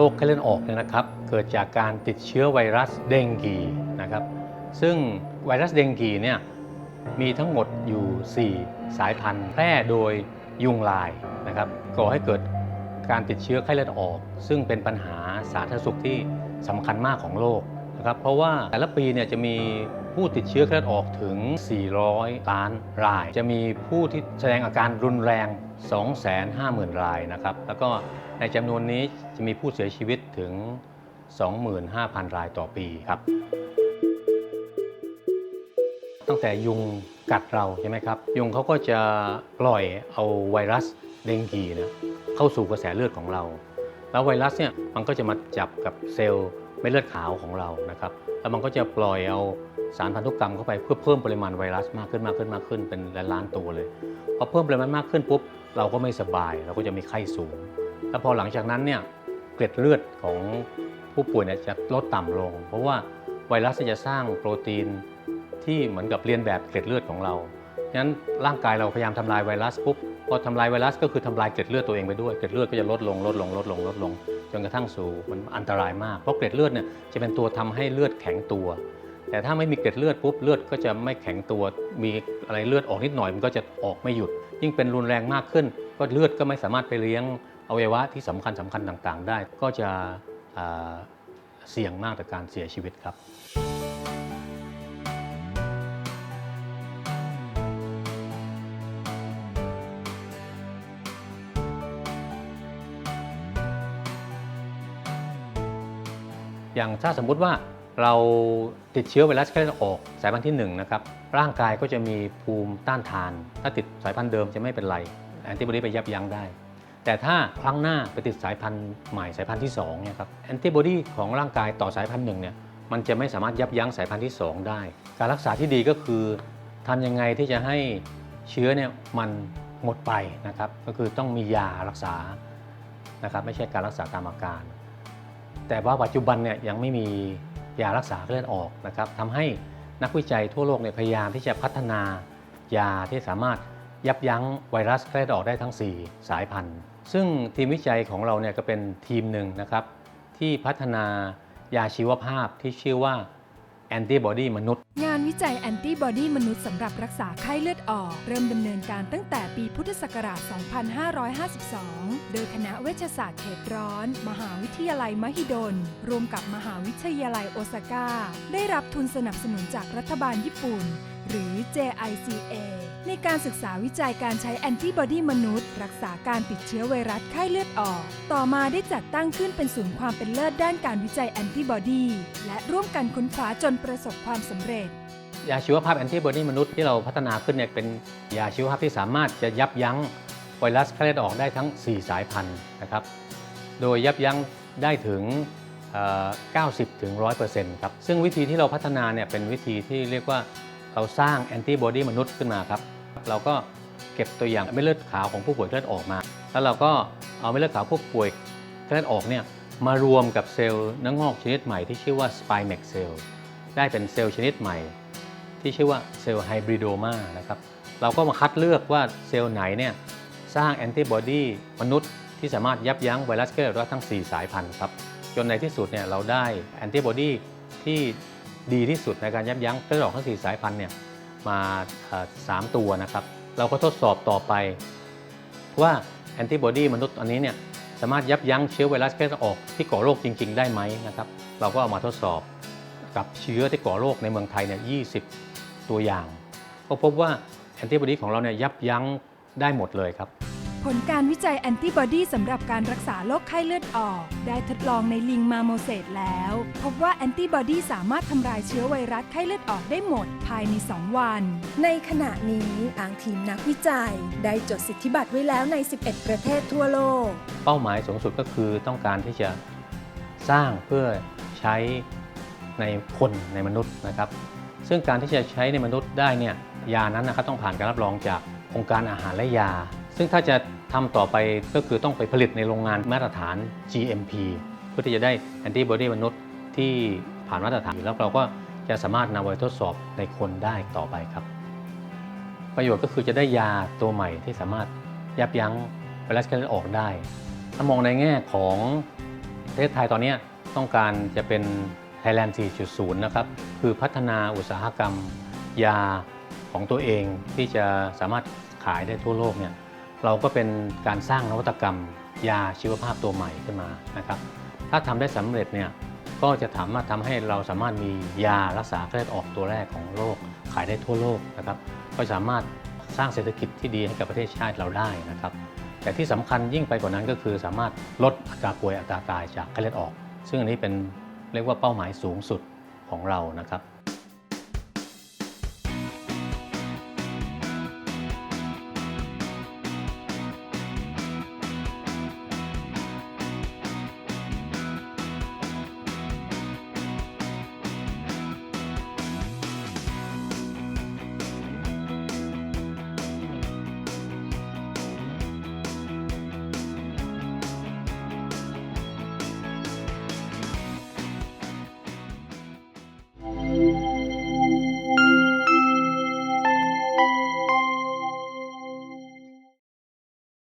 โรคไข้เลือดออกเนี่ยนะครับ เกิดจากการติดเชื้อไวรัสเดงกีนะครับ ซึ่งไวรัสเดงกีเนี่ยมีทั้งหมดอยู่ 4 สายพันธุ์แพร่โดยยุงลายนะครับก่อให้เกิดการติดเชื้อไข้เลือดออก ซึ่งเป็นปัญหาสาธารณสุขที่สำคัญมากของโลกนะครับ เพราะว่าแต่ละปีเนี่ยจะมี ผู้ติดเชื้อไข้เลือดออกถึง 400 ล้านราย จะมีผู้ที่แสดงอาการรุนแรง 250,000 รายนะครับ แล้วก็ในจำนวนนี้จะมีผู้เสียชีวิตถึง 25,000 รายต่อปีครับ ตั้งแต่ยุงกัดเราใช่ไหมครับ ยุงเขาก็จะปล่อยเอาไวรัสเดงกีนะเข้าสู่กระแสเลือดของเรา แล้วไวรัสเนี่ยมันก็จะมาจับกับเซลล์เม็ดเลือดขาวของเรานะครับ แล้วมันก็จะปล่อยเอา สารพันธุกรรมเข้าไปเพื่อเพิ่มปริมาณไวรัสมากขึ้นมากขึ้นมากขึ้นเป็นล้านตัวเลยพอเพิ่มปริมาณมากขึ้นปุ๊บเราก็ไม่สบายเราก็จะมีไข้สูง แล้วพอหลังจากนั้นเนี่ยเกล็ดเลือดของผู้ป่วยเนี่ยจะลดต่ำลง เพราะว่าไวรัสจะสร้างโปรตีนที่เหมือนกับเรียนแบบเกล็ดเลือดของเราฉะนั้นร่างกายเราพยายามทำลายไวรัสปุ๊บพอทำลายไวรัสก็คือทำลายเกล็ดเลือดตัวเองไปด้วยเกล็ดเลือดก็จะลดลงลดลงลดลงลดลงจนกระทั่งสู่มันอันตรายมากเพราะเกล็ดเลือดเนี่ยจะเป็นตัวทำให้เลือดแข็งตัว แต่ถ้าไม่มีเกล็ดเลือดปุ๊บเลือดก็จะไม่แข็งตัว มีอะไรเลือดออกนิดหน่อยมันก็จะออกไม่หยุด ยิ่งเป็นรุนแรงมากขึ้น ก็เลือดก็ไม่สามารถไปเลี้ยงอวัยวะที่สำคัญสำคัญต่างๆ ได้ ก็จะเสี่ยงมากต่อการเสียชีวิตครับอย่างถ้าสมมุติว่า เราติดเชื้อไวรัสไข้เลือดออกสายพันธุ์ที่1นะครับร่างกายก็จะมีภูมิต้านทาน ถ้าติดสายพันธุ์เดิมจะไม่เป็นไรแอนติบอดีไปยับยั้งได้ แต่ถ้าครั้งหน้าไปติดสายพันธุ์ใหม่สายพันธุ์ที่2เนี่ยครับแอนติบอดีของร่างกายต่อสายพันธุ์หนึ่งเนี่ยมันจะไม่สามารถยับยั้งสายพันธุ์ที่ 2 ได้ การรักษาที่ดีก็คือทำยังไงที่จะให้เชื้อเนี่ยมันหมดไปนะครับก็คือต้องมียารักษานะครับไม่ใช่การรักษาตามอาการ แต่ว่าปัจจุบันเนี่ยยังไม่มี ยารักษาเลือดออกนะครับทำให้นักวิจัยทั่วโลกเนี่ยพยายามที่จะพัฒนายาที่สามารถยับยั้งไวรัสเลือดออกได้ทั้ง 4 สายพันธุ์ ซึ่งทีมวิจัยของเราเนี่ยก็เป็นทีมหนึ่งนะครับที่พัฒนายาชีวภาพที่ชื่อว่า แอนติบอดีมนุษย์ งานวิจัยแอนติบอดีมนุษย์สำหรับรักษาไข้เลือดออก เริ่มดำเนินการตั้งแต่ปีพุทธศักราช 2552 โดยคณะเวชศาสตร์เขตร้อน มหาวิทยาลัยมหิดล รวมกับมหาวิทยาลัยโอซาก้า ได้รับทุนสนับสนุนจากรัฐบาลญี่ปุ่น หรือ JICA ในการศึกษาวิจัยการใช้แอนติบอดีมนุษย์ รักษาการติดเชื้อไวรัสไข้เลือดออก ต่อมาได้จัดตั้งขึ้นเป็นศูนย์ความเป็นเลิศด้านการวิจัยแอนติบอดี และร่วมกันค้นคว้าจนประสบความสำเร็จ ยาชีวภาพแอนติบอดีมนุษย์ที่เราพัฒนาขึ้นเนี่ยเป็นยาชีวภาพที่สามารถจะยับยั้งไวรัสไข้เลือดออกได้ทั้ง 4 สายพันธุ์นะครับ โดยยับยั้งได้ถึงเอ่อ90ถึง100%ครับ ซึ่งวิธีที่เราพัฒนาเนี่ยเป็นวิธีที่เรียกว่า เราสร้างแอนติบอดีมนุษย์ขึ้นมาครับ เราก็เก็บตัวอย่างเม็ดเลือดขาวของผู้ป่วยเลือดออกมา แล้วเราก็เอาเม็ดเลือดขาวผู้ป่วยเลือดออกเนี่ยมารวมกับเซลล์เนื้องอกชนิดใหม่ที่ชื่อว่า Spinex cell ได้เป็นเซลล์ชนิดใหม่ ที่ชื่อว่าเซลล์ไฮบริโดมานะครับเราก็มาคัดเลือกว่าเซลล์ไหนเนี่ยสร้างแอนติบอดีมนุษย์ที่สามารถยับยั้งไวรัสไข้เลือดออกได้ทั้ง 4 สายพันธุ์ครับ จนในที่สุดเนี่ยเราได้แอนติบอดีที่ ดีที่สุดในการยับยั้งไข้เลือดอกทั้ง4สายพันธุ์เนี่ยมาเอ่อสามตัวนะครับ เราก็ทดสอบต่อไป ว่าแอนติบอดีมนุษย์อันนี้เนี่ยสามารถยับยั้งเชื้อไวรัสไข้เลือดออกที่ก่อโรคจริง ๆ ได้ไหมนะครับ เราก็เอามาทดสอบกับเชื้อที่ก่อโรคในเมืองไทยเนี่ย20ตัวอย่าง ก็พบว่าแอนติบอดีของเราเนี่ยยับยั้งได้หมดเลยครับ ผลการวิจัยแอนติบอดีสำหรับการรักษาโรคไข้เลือดออก ได้ทดลองในลิงมาโมเซตแล้ว พบว่าแอนติบอดีสามารถทำลายเชื้อไวรัสไข้เลือดออกได้หมดภายใน 2 วัน ในขณะนี้ทางทีมนักวิจัย ได้จดสิทธิบัตรไว้แล้วใน 11 ประเทศทั่วโลก เป้าหมายสูงสุดก็คือต้องการที่จะสร้างเพื่อใช้ในคนในมนุษย์นะครับ ซึ่งการที่จะใช้ในมนุษย์ได้เนี่ยยานั้นนะครับต้องผ่านการรับรองจากองค์การอาหารและยา ซึ่งถ้าจะทำต่อไปก็คือต้องไปผลิตในโรงงานมาตรฐาน GMP เพื่อที่จะได้แอนติบอดีมนุษย์ที่ผ่านมาตรฐานแล้วเราก็จะสามารถนำไปทดสอบในคนได้ต่อไปครับ ประโยชน์ก็คือจะได้ยาตัวใหม่ที่สามารถยับยั้งไวรัสไข้เลือดออกได้ ถ้ามองในแง่ของประเทศไทยตอนนี้ต้องการจะเป็น Thailand 4.0 นะครับ คือพัฒนาอุตสาหกรรมยาของตัวเองที่จะสามารถขายได้ทั่วโลกเนี่ย เราก็เป็นการสร้างนวัตกรรม ยาชีวภาพตัวใหม่ขึ้นมานะครับถ้าทำได้สำเร็จเนี่ยก็จะสามารถทำให้เราสามารถมียารักษาไข้เลือดออกตัวแรกของโลก ขายได้ทั่วโลกนะครับก็สามารถสร้างเศรษฐกิจที่ดีให้กับประเทศชาติเราได้นะครับแต่ที่สำคัญยิ่งไปกว่านั้นก็คือสามารถลดอัตราป่วยอัตราตายจากไข้เลือดออก ซึ่งอันนี้เป็นเรียกว่าเป้าหมายสูงสุดของเรานะครับ